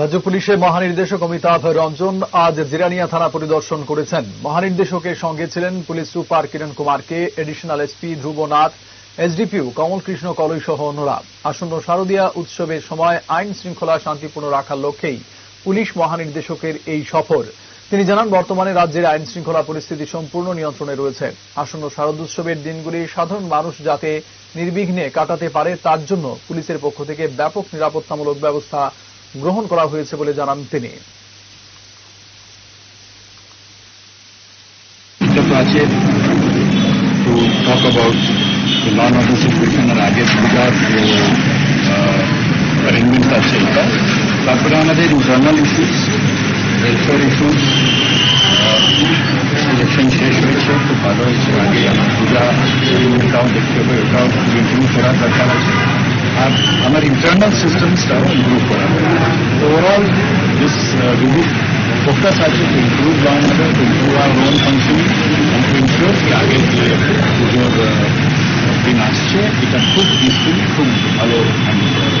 রাজ্য পুলিশের মহানির্দেশক অমিতাভ রঞ্জন আজ জিরানিয়া থানা পরিদর্শন করেছেন। মহানির্দেশকের সঙ্গে ছিলেন পুলিশ সুপার কিরণ কুমারকে additional SP Dhrubanath SDPO Kamal Krishna Kaloi সহ অন্যরা। আসন্ন শারদীয়া উৎসবের সময় আইন শৃঙ্খলা শান্তিপূর্ণ রাখার লক্ষ্যেই পুলিশ মহানির্দেশকের এই সফর। তিনি জানান, বর্তমানে রাজ্যের আইন শৃঙ্খলা পরিস্থিতি সম্পূর্ণ নিয়ন্ত্রণে রয়েছে। আসন্ন শারদোৎসবের দিনগুলি সাধারণ মানুষ যাতে নির্বিঘ্নে কাটাতে পারে, তার জন্য পুলিশের পক্ষ থেকে ব্যাপক নিরাপত্তামূলক ব্যবস্থা গ্রহণ করা হয়েছে বলে জানান তিনি। আছে আগে এটা তারপরে আমাদের internal issues welfare issues election শেষ হয়েছে, খুব ভালো হয়েছে। আগে আমার দেখতে হবে ওটাও করার দরকার আছে। our, our internal systems are improved for overall, this uh, focus also to improve law and to improve our own functioning, and to ensure कि आगे के जो दिन आश्चर्य इतना खूब पीसफुल खूब अलो